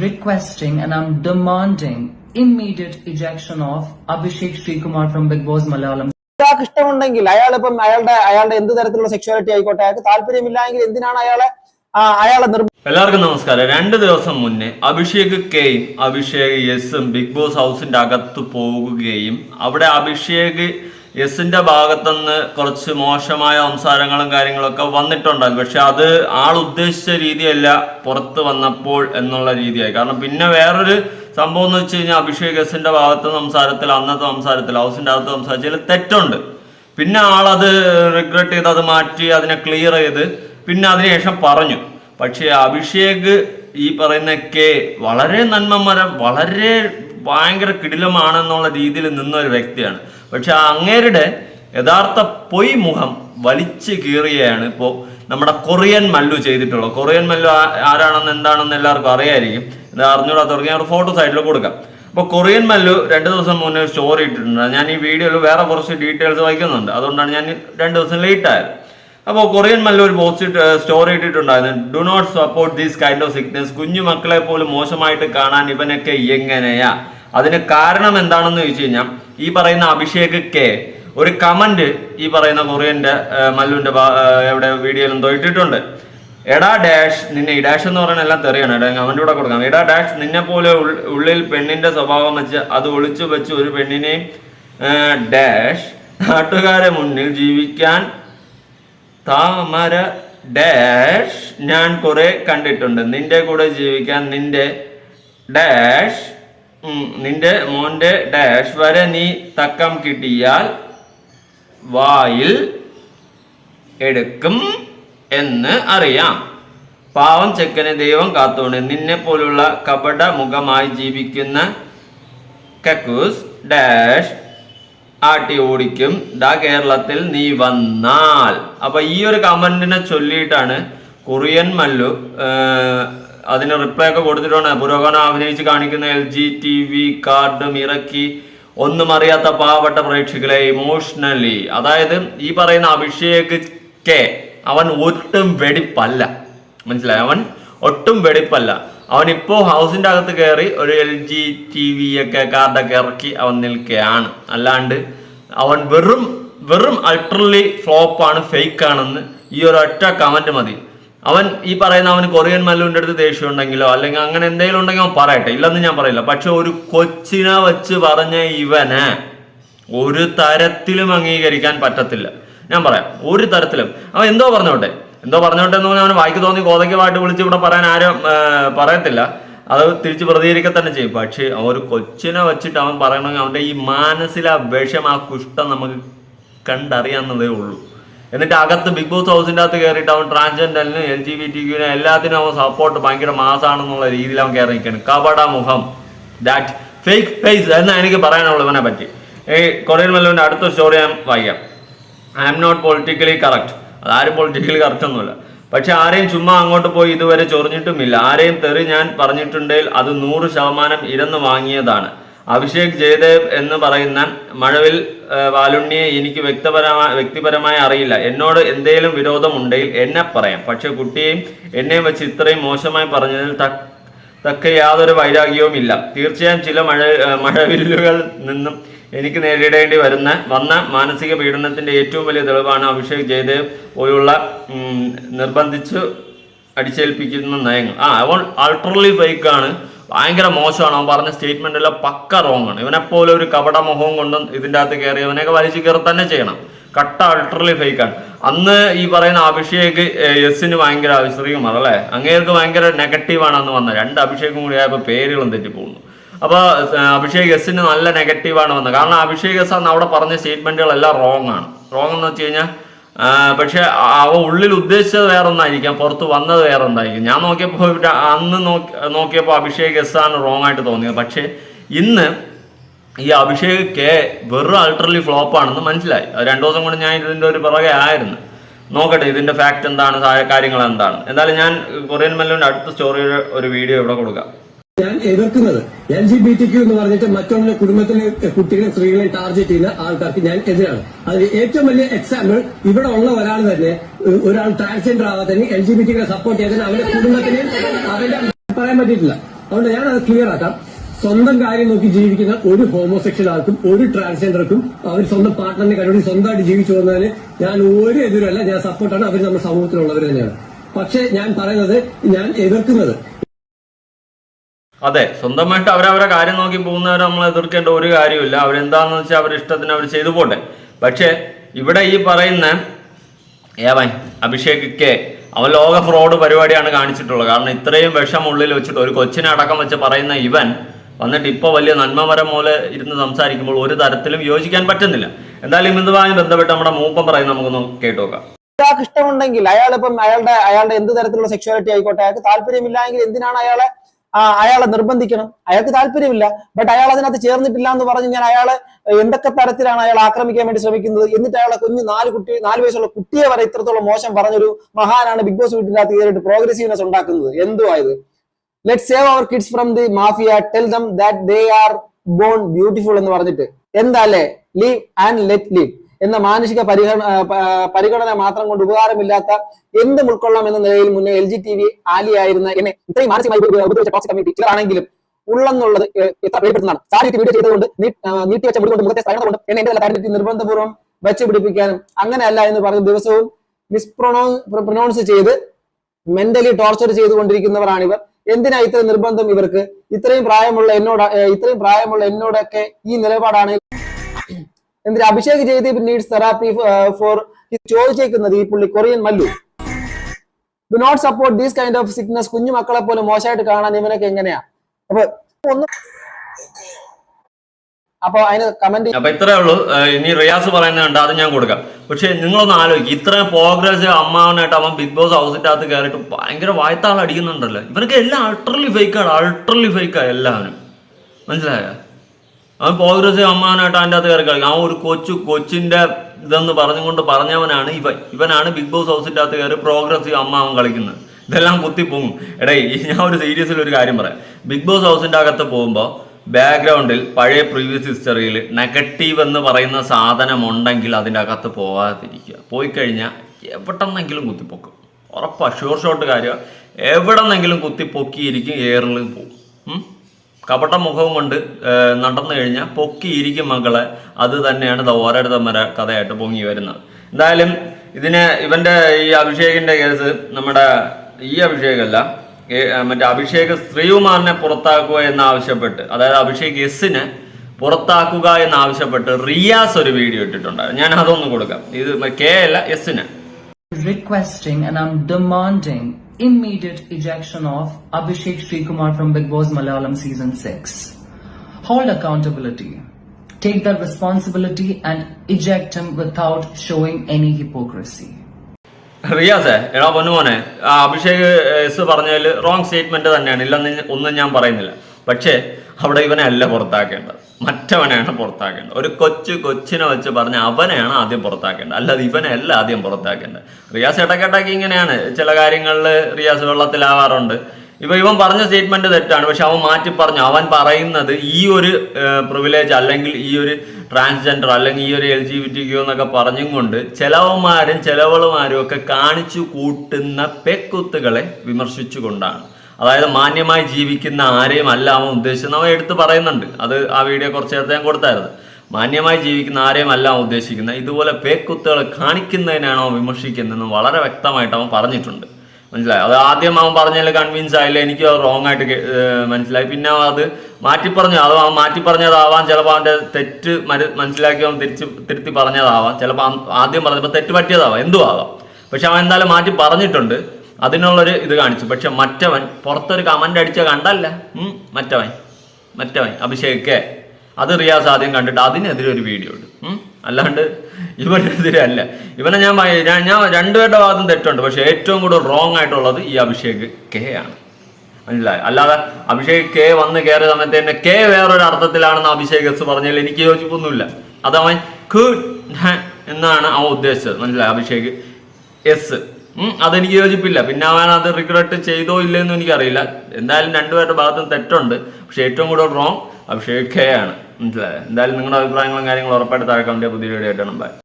requesting and I'm demanding immediate ejection of Abhishek Srikumar from Big Boss Malayalam. ഒരാൾക്ക് ഇഷ്ടമുണ്ടെങ്കിൽ അയാൾ ഇപ്പം അയാളുടെ അയാളുടെ എന്ത് തരത്തിലുള്ള സെക്ഷുവാലിറ്റി ആയിക്കോട്ടെ അയാൾക്ക് താല്പര്യമില്ലായെങ്കിൽ എന്തിനാണ് അയാളെ അയാളെ എല്ലാവർക്കും നമസ്കാരം രണ്ട് ദിവസം മുന്നേ അഭിഷേക് കെയും അഭിഷേക് എസും ബിഗ് ബോസ് ഹൗസിന്റെ അകത്ത് പോകുകയും അവിടെ അഭിഷേക് യെസിന്റെ ഭാഗത്തുനിന്ന് കുറച്ച് മോശമായ സംസാരങ്ങളും കാര്യങ്ങളൊക്കെ വന്നിട്ടുണ്ടാകും പക്ഷെ അത് ആൾ ഉദ്ദേശിച്ച രീതിയല്ല പുറത്ത് വന്നപ്പോൾ എന്നുള്ള രീതിയായി. കാരണം പിന്നെ വേറൊരു സംഭവം എന്ന് വെച്ച് കഴിഞ്ഞാൽ അഭിഷേക് യെസിന്റെ ഭാഗത്ത് സംസാരത്തിൽ അന്നത്തെ സംസാരത്തിൽ ഹൗസിന്റെ അകത്ത് സംസാരിച്ചതിൽ തെറ്റുണ്ട്. പിന്നെ ആളത് റിഗ്രറ്റ് ചെയ്ത് അത് മാറ്റി അതിനെ ക്ലിയർ ചെയ്ത് പിന്നെ അതിനുശേഷം പറഞ്ഞു. പക്ഷേ അഭിഷേക് ഈ പറയുന്ന കെ വളരെ നന്മമരം വളരെ ഭയങ്കര കിടിലമാണെന്നുള്ള രീതിയിൽ നിന്ന ഒരു വ്യക്തിയാണ്. പക്ഷെ അങ്ങേരുടെ യഥാർത്ഥ പൊയ് മുഖം വലിച്ചു കീറിയാണ് ഇപ്പോൾ നമ്മുടെ കൊറിയൻ മല്ലു ചെയ്തിട്ടുള്ളത്. കൊറിയൻ മല്ലു ആരാണെന്ന് എന്താണെന്ന് എല്ലാവർക്കും അറിയായിരിക്കും. ഇത് അറിഞ്ഞൂടാ തുടങ്ങി ഒരു ഫോട്ടോ സൈഡിൽ കൊടുക്കാം. അപ്പോൾ കൊറിയൻ മല്ലു രണ്ട് ദിവസം മുന്നേ ഒരു സ്റ്റോറി ഇട്ടിട്ടുണ്ട്. ഞാൻ ഈ വീഡിയോയിൽ വേറെ കുറച്ച് ഡീറ്റെയിൽസ് വായിക്കുന്നുണ്ട്. അതുകൊണ്ടാണ് ഞാൻ രണ്ട് ദിവസം ലേറ്റ് ആയത്. അപ്പോൾ കൊറിയൻ മല്ലു ഒരു പോസ്റ്റ് സ്റ്റോറി ഇട്ടിട്ടുണ്ടായിരുന്നു. Do not support these kind of sickness കുഞ്ഞു മക്കളെ പോലും മോശമായിട്ട് കാണാൻ ഇവനൊക്കെ എങ്ങനെയാ? അതിന് കാരണം എന്താണെന്ന് ചോദിച്ചു കഴിഞ്ഞാൽ ഈ പറയുന്ന അഭിഷേക് കെ ഒരു കമന്റ് ഈ പറയുന്ന കൊറിയന്റെ മല്ലുവിന്റെ എവിടെ വീഡിയോയിൽ എന്തോ ഇട്ടിട്ടുണ്ട്. എടാ ഡാഷ് നിന്നെ ഈ ഡാഷ് എന്ന് പറയുന്ന എല്ലാം തെറിയാണ് എടാ കമന്റ് കൂടെ കൊടുക്കാം. എടാ ഡാഷ് നിന്നെ പോലെ ഉള്ളിൽ പെണ്ണിന്റെ സ്വഭാവം വെച്ച് അത് ഒളിച്ചു വെച്ച് ഒരു പെണ്ണിനെയും ഡാഷ് നാട്ടുകാരെ മുന്നിൽ ജീവിക്കാൻ താമര ഡാഷ് ഞാൻ കുറെ കണ്ടിട്ടുണ്ട്. നിന്റെ കൂടെ ജീവിക്കാൻ നിന്റെ ഡാഷ് നിന്റെ മോന്റെ ഡാഷ് വരെ നീ തക്കം കിട്ടിയാൽ വായിൽ എടുക്കും എന്ന് അറിയാം. പാവം ചെക്കനെ ദൈവം കാത്തോണ്ട് നിന്നെ പോലുള്ള കപട മുഖമായി ജീവിക്കുന്ന കക്കൂസ് ഡാഷ് ആട്ടി ഓടിക്കും. ദാ കേരളത്തിൽ നീ വന്നാൽ. അപ്പൊ ഈ ഒരു കമന്റിനെ ചൊല്ലിയിട്ടാണ് കൊറിയൻ മല്ലു അതിന് റിപ്ലൈ ഒക്കെ കൊടുത്തിട്ടുണ്ട്. പുരോഗമനം അഭിനയിച്ച് കാണിക്കുന്ന എൽ ജി ടി വി കാർഡും ഇറക്കി. ഒന്നും അറിയാത്ത പാവപ്പെട്ട പ്രേക്ഷകരെ ഇമോഷണലി അതായത് ഈ പറയുന്ന അഭിഷേക് അവൻ ഒട്ടും വെടിപ്പല്ല. മനസ്സിലായി? അവൻ ഒട്ടും വെടിപ്പല്ല. അവൻ ഇപ്പോ ഹൗസിന്റെ അകത്ത് കയറി ഒരു എൽ ജി ടി വി ഒക്കെ കാർഡൊക്കെ ഇറക്കി അവൻ നിൽക്കുകയാണ്. അല്ലാണ്ട് അവൻ വെറും വെറും അൾട്രലി ഫ്ലോപ്പാണ് ഫേക്ക് ആണെന്ന് ഈ ഒരു ഒറ്റ കമന്റ് മതി. അവൻ ഈ പറയുന്ന അവന് കൊറിയൻ മല്ലുവിന്റെ അടുത്ത് ദേഷ്യം ഉണ്ടെങ്കിലോ അല്ലെങ്കിൽ അങ്ങനെ എന്തെങ്കിലും ഉണ്ടെങ്കിൽ അവൻ പറയട്ടെ. ഇല്ലെന്ന് ഞാൻ പറയില്ല. പക്ഷെ ഒരു കൊച്ചിനെ വെച്ച് പറഞ്ഞ ഇവന് ഒരു തരത്തിലും അംഗീകരിക്കാൻ പറ്റത്തില്ല. ഞാൻ പറയാം ഒരു തരത്തിലും. അവൻ എന്തോ പറഞ്ഞോട്ടെ? എന്തോ പറഞ്ഞോട്ടെ എന്ന് പറഞ്ഞാൽ അവന് വായിക്ക് തോന്നി കോതയ്ക്ക് പാട്ട് വിളിച്ച് ഇവിടെ പറയാൻ ആരും പറയത്തില്ല. അത് തിരിച്ച് പ്രതികരിക്കുക തന്നെ ചെയ്യും. പക്ഷേ ആ ഒരു കൊച്ചിനെ വെച്ചിട്ട് അവൻ പറയണമെങ്കിൽ അവന്റെ ഈ മനസ്സിലെ ആ വിഷം ആ കുഷ്ടം നമുക്ക് കണ്ടറിയാവുന്നതേ ഉള്ളൂ. എന്നിട്ട് അകത്ത് ബിഗ് ബോസ് ഹൗസിന്റെ അകത്ത് കയറിയിട്ട് അവൻ ട്രാൻസ്ജെൻഡറിന് എൽ ജി ബി ടി ക്യൂവിന് എല്ലാത്തിനും അവൻ സപ്പോർട്ട് ഭയങ്കര മാസാണെന്നുള്ള രീതിയിൽ അവൻ കയറി നിൽക്കുകയാണ് കപട മുഖം. ദാറ്റ് ഫേക്ക് ഫേസ് എന്നാ എനിക്ക് പറയാനുള്ളത് ഇവനെ പറ്റി. ഈ കൊറിയൻ മല്ലുവിന്റെ അടുത്ത സ്റ്റോറി ഞാൻ വായിക്കാം. I am not politically correct അതാരും പൊളിറ്റിക്കലി കറക്റ്റ് ഒന്നുമില്ല. പക്ഷെ ആരെയും ചുമ്മാ അങ്ങോട്ട് പോയി ഇതുവരെ ചൊറിഞ്ഞിട്ടുമില്ല. ആരെയും തെറി ഞാൻ പറഞ്ഞിട്ടുണ്ടെങ്കിൽ അത് നൂറ് ശതമാനം ഇരന്ന് വാങ്ങിയതാണ്. അഭിഷേക് ജയദേവ് എന്ന് പറയുന്ന മഴവിൽ വാലുണ്ണിയെ എനിക്ക് വ്യക്തപരമായ വ്യക്തിപരമായി അറിയില്ല. എന്നോട് എന്തേലും വിരോധമുണ്ടെങ്കിൽ എന്നെ പറയാം. പക്ഷെ കുട്ടിയെയും എന്നെയും വെച്ച് ഇത്രയും മോശമായി പറഞ്ഞതിൽ തക്ക യാതൊരു വൈരാഗ്യവും ഇല്ല. തീർച്ചയായും ചില മഴ മഴവില്ലുകൾ നിന്നും എനിക്ക് നേരിടേണ്ടി വരുന്ന വന്ന മാനസിക പീഡനത്തിന്റെ ഏറ്റവും വലിയ തെളിവാണ് അഭിഷേക് ജയദേവ് പോലുള്ള നിർബന്ധിച്ചു അടിച്ചേൽപ്പിക്കുന്ന നയങ്ങൾ. ആ അവൾ അൾട്രലി ബൈക്കാണ് ഭയങ്കര മോശമാണ്. അവൻ പറഞ്ഞ സ്റ്റേറ്റ്മെന്റ് എല്ലാം പക്ക റോങ് ആണ്. ഇവനെപ്പോലെ ഒരു കപട മുഖവും കൊണ്ടും ഇതിന്റെ അകത്ത് കയറി ഇവനെയൊക്കെ വലിച്ചു കയറി തന്നെ ചെയ്യണം. കട്ട അൾട്രലി ഫേക്ക് ആണ്. അന്ന് ഈ പറയുന്ന അഭിഷേക് എസിന് ഭയങ്കര ശ്രീകുമാർ അല്ലേ? അങ്ങേർക്ക് ഭയങ്കര നെഗറ്റീവാണ് അന്ന് വന്നത്. രണ്ട് അഭിഷേകും കൂടി ആയപ്പോൾ പേരുകളും തെറ്റിപ്പോകുന്നു. അപ്പൊ ഏർ, അഭിഷേക് എസിന് നല്ല നെഗറ്റീവാണ് വന്നത്. കാരണം അഭിഷേക് എസ് അന്ന് അവിടെ പറഞ്ഞ സ്റ്റേറ്റ്മെന്റുകളെല്ലാം റോങ് ആണ്. റോങ് എന്ന് വെച്ച് കഴിഞ്ഞാൽ പക്ഷെ അവ ഉള്ളിൽ ഉദ്ദേശിച്ചത് വേറെ ഒന്നായിരിക്കാം പുറത്ത് വന്നത് വേറെ ഒന്നായിരിക്കും ഞാൻ നോക്കിയപ്പോൾ അന്ന് നോക്കി നോക്കിയപ്പോൾ അഭിഷേക് എസ് ആണ് റോങ് ആയിട്ട് തോന്നിയത്. പക്ഷേ ഇന്ന് ഈ അഭിഷേക് കെ വെറും ഫ്ലോപ്പ് ആണെന്ന് മനസ്സിലായി. രണ്ടു ദിവസം കൊണ്ട് ഞാൻ ഇതിന്റെ ഒരു പിറകെ ആയിരുന്നു. നോക്കട്ടെ ഇതിന്റെ ഫാക്റ്റ് എന്താണ് കാര്യങ്ങൾ എന്താണ് എന്തായാലും ഞാൻ കൊറിയൻ മല്ലുവിന്റെ അടുത്ത സ്റ്റോറിയുടെ ഒരു വീഡിയോ ഇവിടെ കൊടുക്കാം. ഞാൻ എതിർക്കുന്നത് L G B T Q എന്ന് പറഞ്ഞിട്ട് മറ്റുള്ള കുടുംബത്തിലെ കുട്ടികളെ സ്ത്രീകളെ ടാർഗറ്റ് ചെയ്യുന്ന ആൾക്കാർക്ക് ഞാൻ എതിരാണ്. അതിന് ഏറ്റവും വലിയ എക്സാമ്പിൾ ഇവിടെ ഉള്ള ഒരാൾ തന്നെ ഒരാൾ ട്രാൻസ്ജെൻഡർ ആവാതെ എൽ ജി ബി ടികളെ സപ്പോർട്ട് ചെയ്തതിന് അവരുടെ കുടുംബത്തിന് അവരുടെ പറയാൻ പറ്റിയിട്ടില്ല. അതുകൊണ്ട് ഞാൻ അത് ക്ലിയർ ആക്കാം. സ്വന്തം കാര്യം നോക്കി ജീവിക്കുന്ന ഒരു ഹോമോസെക്ഷൽ ആൾക്കും ഒരു ട്രാൻസ്ജെൻഡർക്കും അവർ സ്വന്തം പാർട്ട്ണറിനെ കണ്ടുപിടി സ്വന്തമായിട്ട് ജീവിച്ചു വന്നതിന് ഞാൻ ഒരു എതിരല്ല. ഞാൻ സപ്പോർട്ടാണ് അവർ നമ്മുടെ സമൂഹത്തിലുള്ളവർ തന്നെയാണ്. പക്ഷേ ഞാൻ പറയുന്നത് ഞാൻ എതിർക്കുന്നത് അതെ സ്വന്തമായിട്ട് അവരവരെ കാര്യം നോക്കി പോകുന്നവരെ നമ്മൾ എതിർക്കേണ്ട ഒരു കാര്യമില്ല. അവരെന്താണെന്ന് വെച്ചാൽ അവരുടെ ഇഷ്ടത്തിന് അവർ ചെയ്തു പോട്ടെ. പക്ഷേ ഇവിടെ ഈ പറയുന്ന ഏവൻ അഭിഷേക് കെ അവൻ ലോക ഫ്രോഡ് പരിപാടിയാണ് കാണിച്ചിട്ടുള്ളത്. കാരണം ഇത്രയും വിഷം ഉള്ളിൽ വെച്ചിട്ട് ഒരു കൊച്ചിനെ അടക്കം വെച്ച് പറയുന്ന ഇവൻ വന്നിട്ട് ഇപ്പോൾ വലിയ നന്മമരം പോലെ ഇരുന്ന് സംസാരിക്കുമ്പോൾ ഒരു തരത്തിലും യോജിക്കാൻ പറ്റുന്നില്ല. എന്തായാലും ഇതുമായി ബന്ധപ്പെട്ട് നമ്മുടെ മൂപ്പം പറയുന്നത് നമുക്കൊന്ന് കേട്ടു നോക്കാം. ഇഷ്ടമുണ്ടെങ്കിൽ അയാൾ ഇപ്പം അയാളുടെ അയാളുടെ എന്ത് തരത്തിലുള്ള സെക്ഷുവാലിറ്റി ആയിക്കോട്ടെ അയാൾക്ക് താല്പര്യമില്ല എങ്കിൽ എന്തിനാണ് അയാളെ അയാളെ നിർബന്ധിക്കണം. അയാൾക്ക് താല്പര്യമില്ല. ബട്ട് അയാൾ അതിനകത്ത് ചേർന്നിട്ടില്ല എന്ന് പറഞ്ഞ് ഞാൻ അയാളെ എന്തൊക്കെ തരത്തിലാണ് അയാൾ ആക്രമിക്കാൻ വേണ്ടി ശ്രമിക്കുന്നത്? എന്നിട്ട് അയാളെ കുഞ്ഞു നാല് കുട്ടി നാല് വയസ്സുള്ള കുട്ടിയെ വരെ ഇത്രത്തോളം മോശം പറഞ്ഞൊരു മഹാനാണ് ബിഗ് ബോസ് വീട്ടിന്റെ അകത്ത് കയറിയിട്ട് പ്രോഗ്രസീവ്നെസ് ഉണ്ടാക്കുന്നത്. എന്തു ആയത്? Let save our kids from the mafia tell them that they are born beautiful എന്ന് പറഞ്ഞിട്ട്. എന്താ അല്ലേ? ലീവ് ആൻഡ് ലെറ്റ് ലീവ് എന്ന മാനുഷിക പരിഗണന ആ, പ- ആ, പരിഗണന മാത്രം കൊണ്ട് ഉപകാരമില്ലാത്ത എന്തും ഉൾക്കൊള്ളാം എന്ന നിലയിൽ മുന്നേ എൽ ജി ടി വി ആലിയായിരുന്ന എന്നെ ഇത്രയും മാനസികമായി ഉപ- ഉപദ്രവിച്ച ടോക്സിക് ഉള്ളെന്നുള്ളത് എത്ര പേടിപ്പെടുന്നതാണ് സാരി വീഡിയോ ചെയ്തുകൊണ്ട് നീ- മുടികൊണ്ട് മുഖത്തെ സ്ഥലം കൊണ്ട് എന്നെ എന്റെ കാര്യത്തിൽ നിർബന്ധപൂർവം വെച്ച് പിടിപ്പിക്കാനും അങ്ങനെയല്ല എന്ന് പറഞ്ഞ് ദിവസവും മിസ്പ്രൊണോ പ്രൊനൗൺസ് ചെയ്ത് മെന്റലി ടോർച്ചർ ചെയ്തുകൊണ്ടിരിക്കുന്നവരാണ് ഇവർ എന്തിനാ ഇത്ര നിർബന്ധം ഇവർക്ക്? ഇത്രയും പ്രായമുള്ള എന്നോട് ഇത്രയും പ്രായമുള്ള എന്നോടൊക്കെ ഈ നിലപാടാണ് എന്തിനാ? Abhishek Jayadeep needs therapy for ചോദിച്ചേക്കുന്നത് ഈ പുള്ളി Korean Mallu. Do not support these kind of sickness കുഞ്ഞു മക്കളെ പോലും മോശമായിട്ട് കാണാൻ ഇവനൊക്കെ എങ്ങനെയാ? അപ്പൊ ഒന്ന് അപ്പൊ അതിന് കമന്റ് അപ്പൊ ഇത്രേ ഉള്ളൂ. ഇനി റിയാസ് പറയുന്നത് കണ്ട് അത് ഞാൻ കൊടുക്കാം. പക്ഷെ നിങ്ങളൊന്ന് ആലോചിക്കും. ഇത്രയും പ്രോഗ്രസ് അമ്മാവനായിട്ട് അവൻ ബിഗ് ബോസ് ഹൗസിന്റെ അകത്ത് കയറിയിട്ട് ഭയങ്കര വായത്താൾ അടിക്കുന്നുണ്ടല്ലോ. ഇവർക്ക് എല്ലാം അൾട്രലി ഫേക്കാണ് അൾട്രലി ഫേക്കാ എല്ലാവരും. മനസ്സിലായ? അവൻ പ്രോഗ്രസ് അമ്മാവനായിട്ട് അതിന്റെ അകത്ത് കയറി കളിക്കും. ആ ഒരു കൊച്ചു കൊച്ചിന്റെ ഇതെന്ന് പറഞ്ഞുകൊണ്ട് പറഞ്ഞവനാണ് ഇവൻ. ഇവനാണ് ബിഗ് ബോസ് ഹൗസിന്റെ അകത്ത് കയറി പ്രോഗ്രസീവ് അമ്മാവൻ കളിക്കുന്നത്. ഇതെല്ലാം കുത്തിപ്പോകും എടേ ഞാൻ ഒരു സീരിയസിൽ ഒരു കാര്യം പറയാം. ബിഗ് ബോസ് ഹൗസിന്റെ അകത്ത് പോകുമ്പോൾ ബാക്ക്ഗ്രൗണ്ടിൽ പഴയ പ്രീവിയസ് ഹിസ്റ്ററിയിൽ നെഗറ്റീവ് എന്ന് പറയുന്ന സാധനം ഉണ്ടെങ്കിൽ അതിന്റെ അകത്ത് പോകാതിരിക്കുക പോയി കഴിഞ്ഞാൽ എവിടെന്നെങ്കിലും കുത്തിപ്പൊക്കും. ഉറപ്പാ ഷുവർ ഷോട്ട് കാര്യം. എവിടെന്നെങ്കിലും കുത്തിപ്പൊക്കിയിരിക്കും എയറിൽ പോകും? കപട മുഖവും കൊണ്ട് നടന്നു കഴിഞ്ഞാൽ പൊക്കിയിരിക്കും മകളെ. അത് തന്നെയാണ് ദ ഓരോരുത്തം വരെ കഥയായിട്ട് പൊങ്ങി വരുന്നത്. എന്തായാലും ഇതിന് ഇവന്റെ ഈ അഭിഷേകിന്റെ കേസ് നമ്മുടെ ഈ അഭിഷേകല്ല മറ്റേ അഭിഷേക് ശ്രീകുമാറിനെ പുറത്താക്കുക എന്നാവശ്യപ്പെട്ട് അതായത് അഭിഷേക് എസിനെ പുറത്താക്കുക എന്നാവശ്യപ്പെട്ട് റിയാസ് ഒരു വീഡിയോ ഇട്ടിട്ടുണ്ടായിരുന്നു. ഞാൻ അതൊന്ന് കൊടുക്കാം. ഇത് കെ അല്ല എസിന് requesting and I'm demanding immediate ejection of Abhishek Srikumar from Big Boss Malayalam season 6. Hold accountability. Take that responsibility and eject him without showing any hypocrisy. റിയാസേ എടാ പൊന്നുമോനെ അഭിഷേക് എസ് പറഞ്ഞതിൽ റോങ് സ്റ്റേറ്റ്മെന്റ് തന്നെയാണ് ഇല്ലെന്ന് ഒന്നും ഞാൻ പറയുന്നില്ല പക്ഷേ അവിടെ ഇവനെ അല്ല പുറത്താക്കേണ്ടത് മറ്റവനെയാണ് പുറത്താക്കേണ്ടത്. ഒരു കൊച്ചു കൊച്ചിനെ വെച്ച് പറഞ്ഞ അവനെയാണ് ആദ്യം പുറത്താക്കേണ്ടത്. അല്ലാതെ ഇവനെയല്ല ആദ്യം പുറത്താക്കേണ്ടത്. റിയാസ് ഇടക്കിടക്ക് ഇങ്ങനെയാണ്. ചില കാര്യങ്ങളിൽ റിയാസ് വെള്ളത്തിലാവാറുണ്ട്. ഇപ്പൊ ഇവൻ പറഞ്ഞ സ്റ്റേറ്റ്മെന്റ് തെറ്റാണ്. പക്ഷെ അവൻ മാറ്റി പറഞ്ഞു. അവൻ പറയുന്നത് ഈ ഒരു പ്രിവിലേജ് അല്ലെങ്കിൽ ഈ ഒരു ട്രാൻസ്ജെൻഡർ അല്ലെങ്കിൽ ഈ ഒരു എൽ ജി ക്യൂ എന്നൊക്കെ പറഞ്ഞും കൊണ്ട് ചെലവന്മാരും ചെലവളുമാരും ഒക്കെ കാണിച്ചു കൂട്ടുന്ന പെക്കുത്തുകളെ വിമർശിച്ചുകൊണ്ടാണ്. അതായത് മാന്യമായി ജീവിക്കുന്ന ആരെയും അല്ല അവൻ ഉദ്ദേശിച്ചത് അവൻ എടുത്ത് പറയുന്നുണ്ട്. അത് ആ വീഡിയോ കുറച്ച് നേരത്തെ ഞാൻ കൊടുത്തായിരുന്നു. മാന്യമായി ജീവിക്കുന്ന ആരെയും അല്ല അവൻ ഉദ്ദേശിക്കുന്നത്. ഇതുപോലെ പേക്കുത്തുകൾ കാണിക്കുന്നതിനാണ് അവൻ വിമർശിക്കുന്നതെന്ന് വളരെ വ്യക്തമായിട്ട് അവൻ പറഞ്ഞിട്ടുണ്ട്. മനസ്സിലായി? അത് ആദ്യം അവൻ പറഞ്ഞതിൽ കൺവിൻസ് ആയില്ല എനിക്ക് അത് റോങ് ആയിട്ട് മനസ്സിലായി. പിന്നെ അത് മാറ്റി പറഞ്ഞു അത് അവൻ മാറ്റി പറഞ്ഞതാവാം ചിലപ്പോൾ അവന്റെ തെറ്റ് മന- മനസ്സിലാക്കി അവൻ തിരിച്ച് തിരുത്തി പറഞ്ഞതാവാം. ചിലപ്പോൾ ആദ്യം പറഞ്ഞപ്പോൾ തെറ്റ് പറ്റിയതാവാം. എന്തും ആവാം പക്ഷെ അവൻ എന്തായാലും മാറ്റി പറഞ്ഞിട്ടുണ്ട്. അതിനുള്ളൊരു ഇത് കാണിച്ചു. പക്ഷെ മറ്റവൻ പുറത്തൊരു കമന്റ് അടിച്ച കണ്ടല്ല. മറ്റവൻ മറ്റവൻ അഭിഷേക് അത് റിയാസ് ആദ്യം കണ്ടിട്ട് അതിനെതിരെ ഒരു വീഡിയോ ഉണ്ട് അല്ലാണ്ട് ഇവനെതിരെ അല്ല. ഇവനെ ഞാൻ ഞാൻ ഞാൻ രണ്ടുപേരുടെ ഭാഗത്തും തെറ്റുണ്ട്. പക്ഷെ ഏറ്റവും കൂടുതൽ റോങ് ആയിട്ടുള്ളത് ഈ അഭിഷേക് കെ ആണ്. മനസ്സിലായി? അല്ലാതെ അഭിഷേക് കെ വന്ന് കയറിയ സമയത്ത് തന്നെ കെ വേറൊരു അർത്ഥത്തിലാണെന്ന് അഭിഷേക് എസ് പറഞ്ഞാൽ എനിക്ക് യോജിപ്പൊന്നുമില്ല. അത് അവൻ എന്നാണ് അവൻ ഉദ്ദേശിച്ചത്. മനസ്സിലായി? അഭിഷേക് എസ്. അതെനിക്ക് യോജിപ്പില്ല. പിന്നെ അവൻ അത് റിഗ്രറ്റ് ചെയ്തോ ഇല്ലെന്നും എനിക്കറിയില്ല. എന്തായാലും രണ്ടുപേരുടെ ഭാഗത്തും തെറ്റുണ്ട്. പക്ഷെ ഏറ്റവും കൂടുതൽ റോങ് അഭിഷേക് കെ ആണ്. മനസ്സിലായത് എന്തായാലും നിങ്ങളുടെ അഭിപ്രായങ്ങളും കാര്യങ്ങളും ഉറപ്പായിട്ട് താഴെ കമന്റ് പുതിയ വീഡിയോ ആയിട്ടാണ് ബൈ